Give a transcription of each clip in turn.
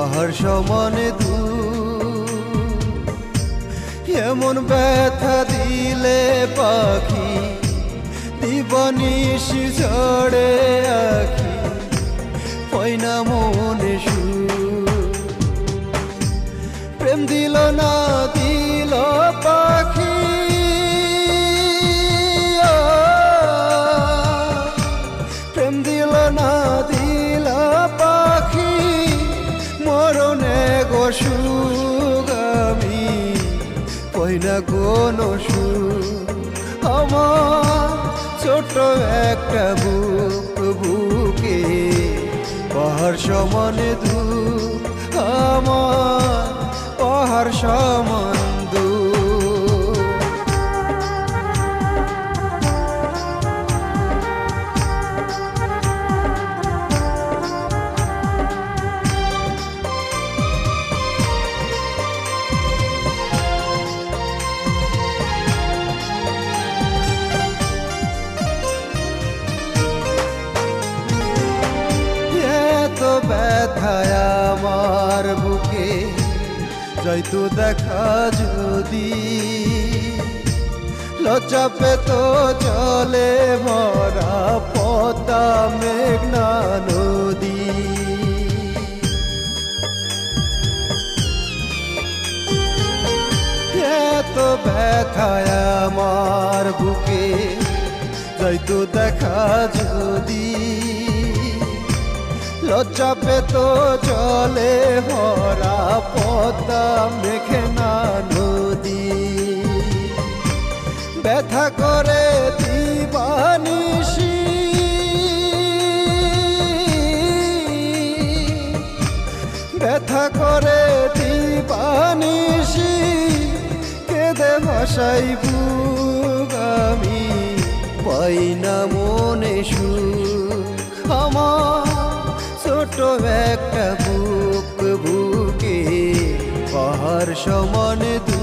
পাহাড় সমানে দু এমন ব্যথা দিলে পাখি দিবানিস ঝড়ে আখি পয়না মনে সু প্রেম দিল না কইনা কোন আমার ছোট একটা বুক বুকে পাহাড় সমানে দু আমার পাহাড় সমান যাইতো দেখা যদি লজ্জা পেত চলে মরা পতা মেঘনা নদী। এত ব্যথায় আমার বুকে যাইতো দেখা যদি লজ্জা পেত চলে ভরা পদ্মা মেঘনা নদী। ব্যথা করে দিবানিসি ব্যথা করে দিবানিসি কেঁদে ভাসাই বুগামি পাই না মনে সু আমার ছোট একটা বুক বুকে পাহাড় সমান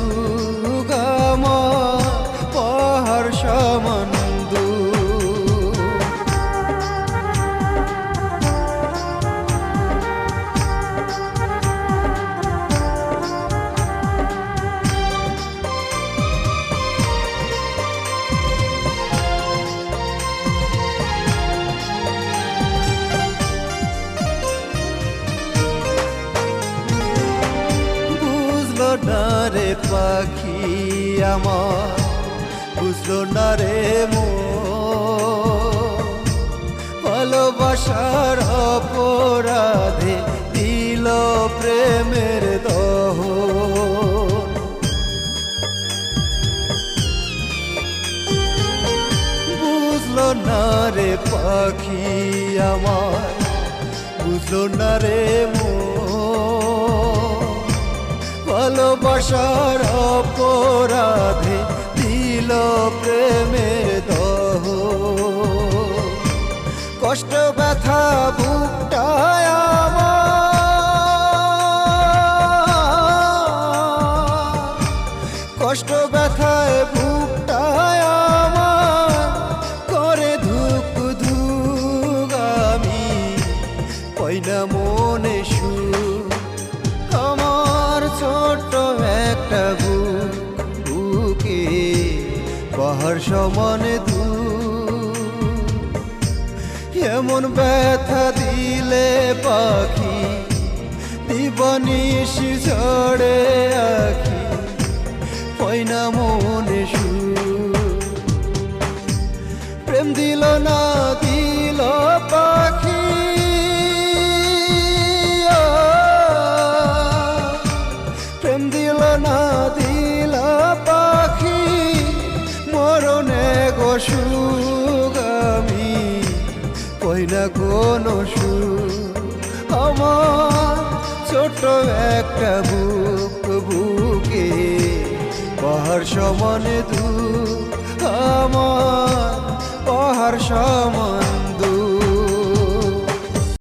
বুঝলো না রে পাখি আমার, বুঝলো না রে মো ভালোবাসার অপরাধে দিল প্রেমের দহ। বুঝলো না রে পাখি আমার, বুঝলো না রে মো ভালোবাসার অপরাধে দিল প্রেমের দহ। কষ্ট ব্যথা বুকটায় কষ্ট ব্যথায় বুকটায় আমার। করে ধুক ধুগামি পয়না মনে সু আমার ছোট্ট পাহাড় সমানে দু এমন ব্যথা দিলে পাখি, দিবনী ঝড়ে আখি পয়না মনে সু প্রেম দিল না কইনা কোন সু আমার ছোট একটা বুক বুকে পাহাড় সমানে দু আমার পাহাড় সমান